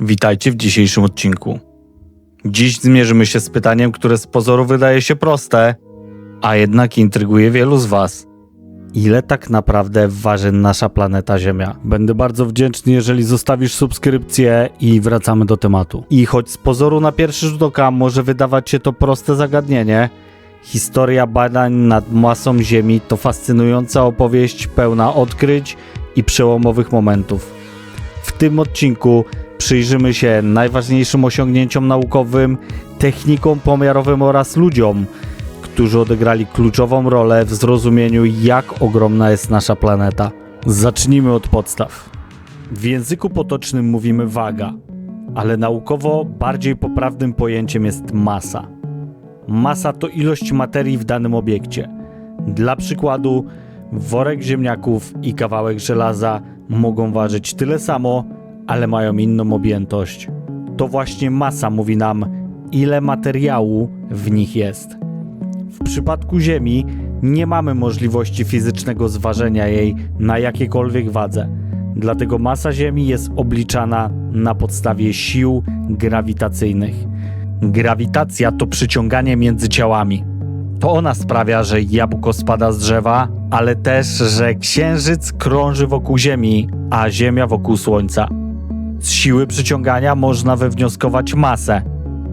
Witajcie w dzisiejszym odcinku. Dziś zmierzymy się z pytaniem, które z pozoru wydaje się proste, a jednak intryguje wielu z Was. Ile tak naprawdę waży nasza planeta Ziemia? Będę bardzo wdzięczny, jeżeli zostawisz subskrypcję i wracamy do tematu. I choć z pozoru na pierwszy rzut oka może wydawać się to proste zagadnienie, historia badań nad masą Ziemi to fascynująca opowieść pełna odkryć i przełomowych momentów. W tym odcinku przyjrzymy się najważniejszym osiągnięciom naukowym, technikom pomiarowym oraz ludziom, którzy odegrali kluczową rolę w zrozumieniu, jak ogromna jest nasza planeta. Zacznijmy od podstaw. W języku potocznym mówimy waga, ale naukowo bardziej poprawnym pojęciem jest masa. Masa to ilość materii w danym obiekcie. Dla przykładu, worek ziemniaków i kawałek żelaza mogą ważyć tyle samo, ale mają inną objętość. To właśnie masa mówi nam, ile materiału w nich jest. W przypadku Ziemi nie mamy możliwości fizycznego zważenia jej na jakiejkolwiek wadze. Dlatego masa Ziemi jest obliczana na podstawie sił grawitacyjnych. Grawitacja to przyciąganie między ciałami. To ona sprawia, że jabłko spada z drzewa, ale też, że księżyc krąży wokół Ziemi, a Ziemia wokół Słońca. Z siły przyciągania można wywnioskować masę,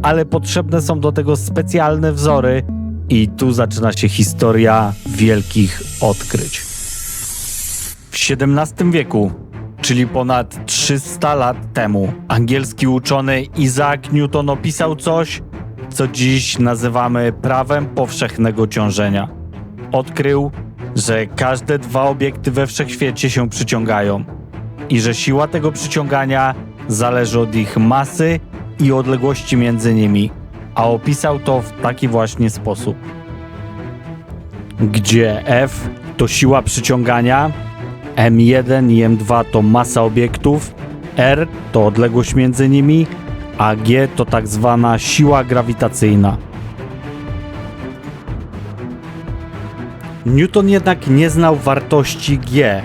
ale potrzebne są do tego specjalne wzory, i tu zaczyna się historia wielkich odkryć. W XVII wieku, czyli ponad 300 lat temu, angielski uczony Isaac Newton opisał coś, co dziś nazywamy prawem powszechnego ciążenia. Odkrył, że każde dwa obiekty we wszechświecie się przyciągają i że siła tego przyciągania zależy od ich masy i odległości między nimi, a opisał to w taki właśnie sposób. Gdzie F to siła przyciągania, M1 i M2 to masa obiektów, R to odległość między nimi, a G to tak zwana siła grawitacyjna. Newton jednak nie znał wartości G,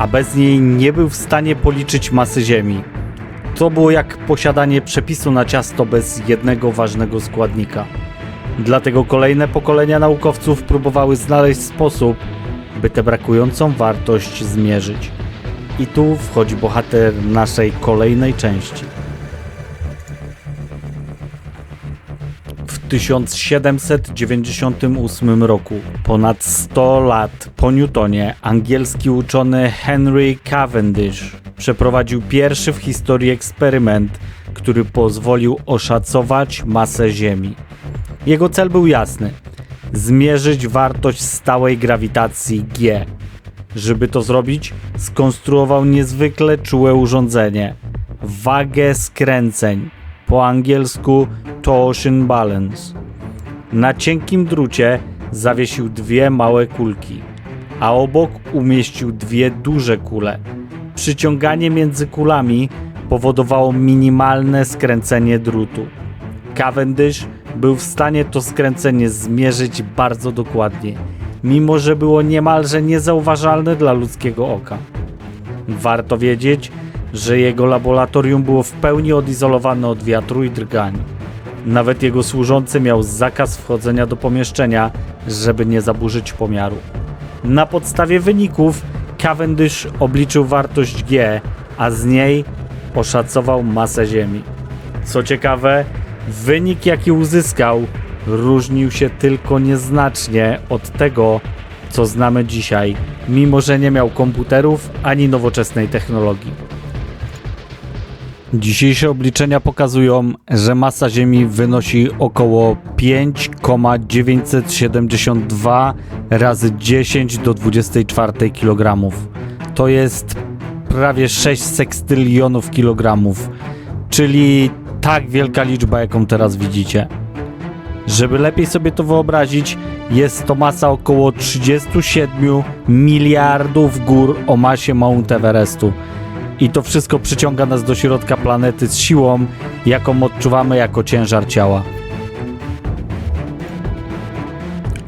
a bez niej nie był w stanie policzyć masy Ziemi. To było jak posiadanie przepisu na ciasto bez jednego ważnego składnika. Dlatego kolejne pokolenia naukowców próbowały znaleźć sposób, by tę brakującą wartość zmierzyć. I tu wchodzi bohater naszej kolejnej części. 1798 roku, ponad 100 lat po Newtonie, angielski uczony Henry Cavendish przeprowadził pierwszy w historii eksperyment, który pozwolił oszacować masę Ziemi. Jego cel był jasny: zmierzyć wartość stałej grawitacji G. Żeby to zrobić, skonstruował niezwykle czułe urządzenie wagę skręceń, po angielsku torsion balance. Na cienkim drucie zawiesił dwie małe kulki, a obok umieścił dwie duże kule. Przyciąganie między kulami powodowało minimalne skręcenie drutu. Cavendish był w stanie to skręcenie zmierzyć bardzo dokładnie, mimo że było niemalże niezauważalne dla ludzkiego oka. Warto wiedzieć, że jego laboratorium było w pełni odizolowane od wiatru i drgań. Nawet jego służący miał zakaz wchodzenia do pomieszczenia, żeby nie zaburzyć pomiaru. Na podstawie wyników Cavendish obliczył wartość G, a z niej oszacował masę Ziemi. Co ciekawe, wynik jaki uzyskał różnił się tylko nieznacznie od tego, co znamy dzisiaj, mimo że nie miał komputerów ani nowoczesnej technologii. Dzisiejsze obliczenia pokazują, że masa Ziemi wynosi około 5,972 razy 10 do 24 kg. To jest prawie 6 sekstylionów kilogramów, czyli tak wielka liczba, jaką teraz widzicie. Żeby lepiej sobie to wyobrazić, jest to masa około 37 miliardów gór o masie Mount Everestu. I to wszystko przyciąga nas do środka planety z siłą, jaką odczuwamy jako ciężar ciała.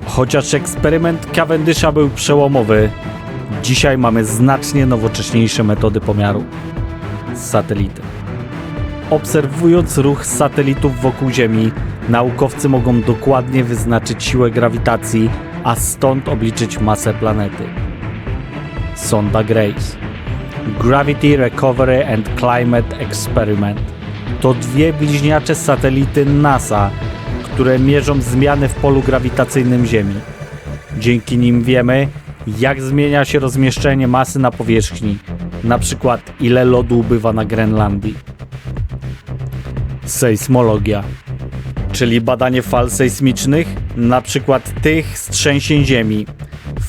Chociaż eksperyment Cavendisha był przełomowy, dzisiaj mamy znacznie nowocześniejsze metody pomiaru. Z satelity. Obserwując ruch satelitów wokół Ziemi, naukowcy mogą dokładnie wyznaczyć siłę grawitacji, a stąd obliczyć masę planety. Sonda Grace Gravity Recovery and Climate Experiment to dwie bliźniacze satelity NASA, które mierzą zmiany w polu grawitacyjnym Ziemi. Dzięki nim wiemy, jak zmienia się rozmieszczenie masy na powierzchni, na przykład ile lodu ubywa na Grenlandii. Sejsmologia, czyli badanie fal sejsmicznych, na przykład tych z trzęsień Ziemi.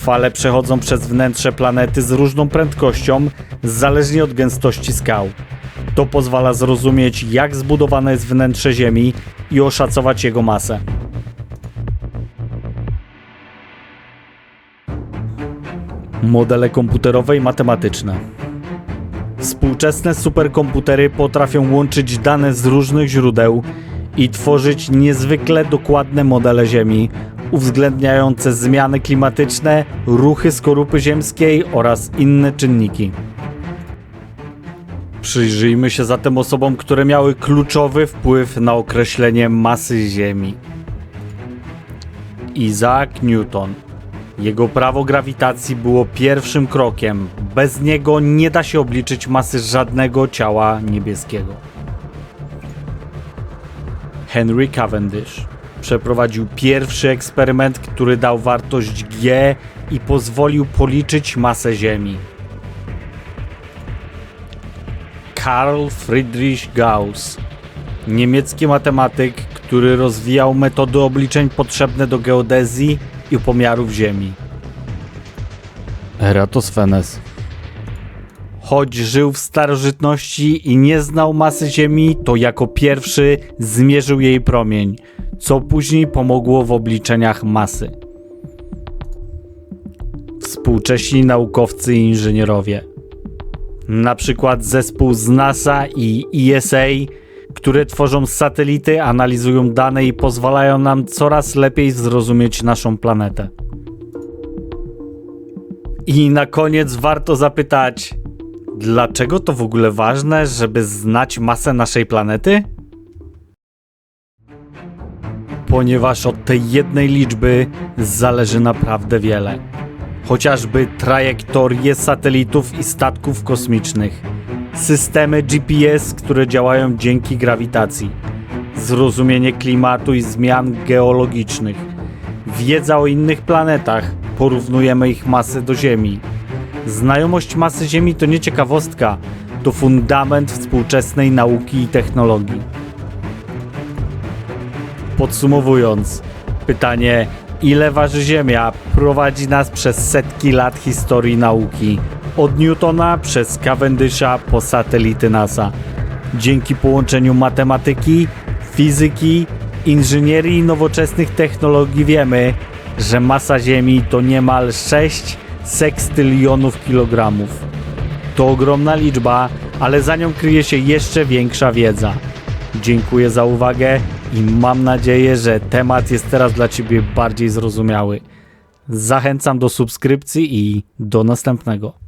Fale przechodzą przez wnętrze planety z różną prędkością, zależnie od gęstości skał. To pozwala zrozumieć, jak zbudowane jest wnętrze Ziemi i oszacować jego masę. Modele komputerowe i matematyczne. Współczesne superkomputery potrafią łączyć dane z różnych źródeł i tworzyć niezwykle dokładne modele Ziemi, uwzględniające zmiany klimatyczne, ruchy skorupy ziemskiej oraz inne czynniki. Przyjrzyjmy się zatem osobom, które miały kluczowy wpływ na określenie masy Ziemi. Isaac Newton. Jego prawo grawitacji było pierwszym krokiem. Bez niego nie da się obliczyć masy żadnego ciała niebieskiego. Henry Cavendish przeprowadził pierwszy eksperyment, który dał wartość G i pozwolił policzyć masę Ziemi. Karl Friedrich Gauss, niemiecki matematyk, który rozwijał metody obliczeń potrzebne do geodezji i pomiarów Ziemi. Eratosthenes. Choć żył w starożytności i nie znał masy Ziemi, to jako pierwszy zmierzył jej promień, co później pomogło w obliczeniach masy. Współcześni naukowcy i inżynierowie. Na przykład zespół z NASA i ESA, które tworzą satelity, analizują dane i pozwalają nam coraz lepiej zrozumieć naszą planetę. I na koniec warto zapytać, dlaczego to w ogóle ważne, żeby znać masę naszej planety? Ponieważ od tej jednej liczby zależy naprawdę wiele. Chociażby trajektorie satelitów i statków kosmicznych, systemy GPS, które działają dzięki grawitacji, zrozumienie klimatu i zmian geologicznych, wiedza o innych planetach, porównujemy ich masę do Ziemi. Znajomość masy Ziemi to nie ciekawostka, to fundament współczesnej nauki i technologii. Podsumowując, pytanie, ile waży Ziemia, prowadzi nas przez setki lat historii nauki. Od Newtona przez Cavendisha po satelity NASA. Dzięki połączeniu matematyki, fizyki, inżynierii i nowoczesnych technologii wiemy, że masa Ziemi to niemal 6 sekstylionów kilogramów. To ogromna liczba, ale za nią kryje się jeszcze większa wiedza. Dziękuję za uwagę i mam nadzieję, że temat jest teraz dla Ciebie bardziej zrozumiały. Zachęcam do subskrypcji i do następnego.